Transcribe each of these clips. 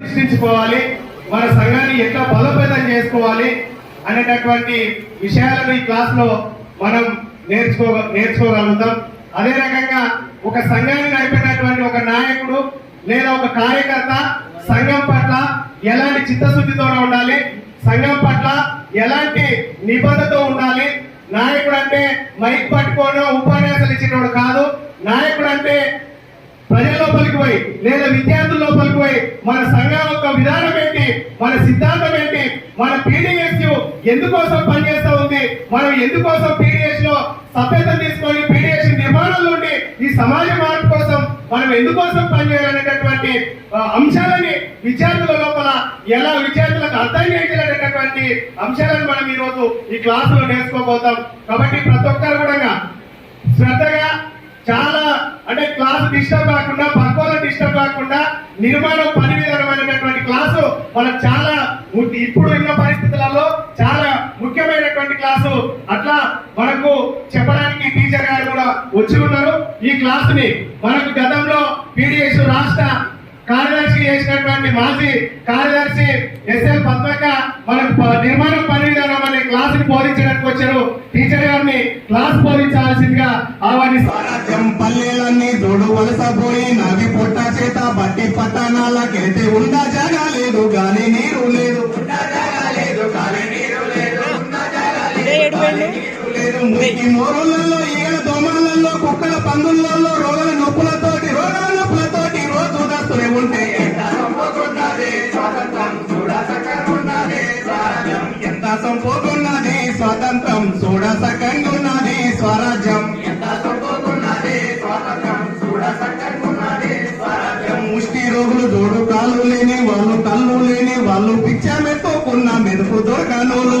సృష్టించుకోవాలి మన సంఘాన్ని ఎంత బలోపేతం చేసుకోవాలి అనేటటువంటి విషయాలను ఈ క్లాస్లో మనం నేర్చుకో నేర్చుకోగలుగుతాం. అదే రకంగా ఒక సంఘాన్ని నడిపేటటువంటి ఒక నాయకుడు లేదా ఒక కార్యకర్త సంఘం పట్ల ఎలాంటి చిత్తశుద్ధితో ఉండాలి సంఘం పట్ల ఎలాంటి నిబద్ధతో ఉండాలి నాయకుడు అంటే మైక్ పట్టుకోనో ఉపన్యాసాలు ఇచ్చినోడు కాదు నాయకుడు అంటే ప్రజల లోపలికి పోయి లేదా విద్యార్థుల లోపలికి పోయి మన సంఘం యొక్క విధానం ఏంటి మన సిద్ధాంతం ఏంటి మన పీడిఎస్ ఎందుకోసం పనిచేస్తా ఉంది మనం ఎందుకోసం పీడిఎస్లో సభ్యత తీసుకొని పీడిఎస్ నిర్మాణం నుండి ఈ సమాజ మార్పు కోసం మనం ఎందుకోసం పనిచేయాలనేటటువంటి ఆ, అంశాలని విద్యార్థుల లోపల ఎలా విద్యార్థులకు అర్థం చేయాలనేటటువంటి అంశాలను మనం ఈ రోజు ఈ క్లాసులో నేర్చుకోబోతాం. కాబట్టి ప్రతి ఒక్కరు కూడా శ్రద్ధగా చాలా అంటే క్లాస్ డిస్టర్బ్ కాకుండా పక్కోల డిస్టర్బ్ కాకుండా నిర్మాణం పని విధానమైనటువంటి క్లాసు మనకు చాలా ము- ఇప్పుడు ఉన్న పరిస్థితులలో చాలా ముఖ్యమైనటువంటి క్లాసు అట్లా మనకు చెప్పడానికి టీచర్ గారు కూడా వచ్చి ఉన్నారు. ఈ క్లాస్ని మనకు గతంలో పీడిఎస్ రాష్ట్ర కార్యదర్శి చేసినటువంటి మాజీ కార్యదర్శి ఎస్ఎల్ పద్మక మనకు నిర్మాణం పని విధానం అనే క్లాస్ని బోధించడానికి వచ్చారు. టీచర్ క్లాస్ బోధించాల్సిందిగా ఆహ్వానిస్తారు స్వరాజ్యం పల్లెలన్నీ దొడు వలస పోయి నది పొట్ట చేత బట్టి పట్టణాలకెళ్తే ఉండా జాగా లేదు గాలి నీరు లేదు. మోరులలో ఈగల దోమలలో కుక్కల పందులలో రోగాల నొప్పులతోటి రోగాల నొప్పులతోటి రోజు దస్తులే ఉంటే ఎంత సంపోతున్నది? ఎంత సంపోతున్నది? స్వాతంత్రం. చూడసకంగున్నది స్వరాజ్యం. ఎంత సంపోతున్నది స్వాతంత్రం చూడసకంగున్నది స్వరాజ్యం ముష్టి రోగులు జోడు కాళ్ళు లేని వాళ్ళు కళ్ళు లేని వాళ్ళు పిచ్చామెత్తుకున్న మెరుపు దొరకనోలు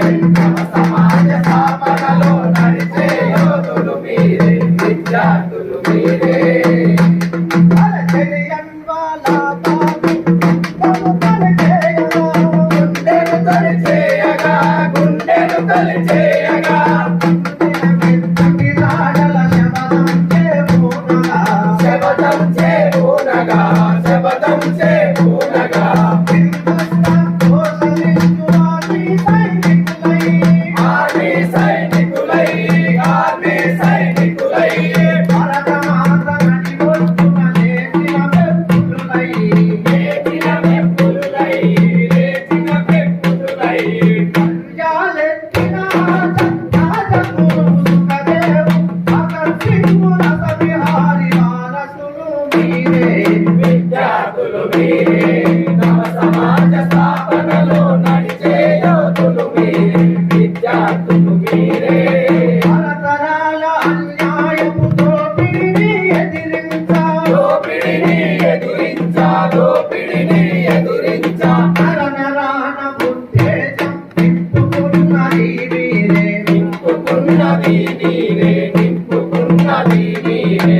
ఎదురించా దోపిడిని ఎదురించా నరనరాన నింపుకున్నది నింపుకున్నది నీరే నింపుకున్నది నీరే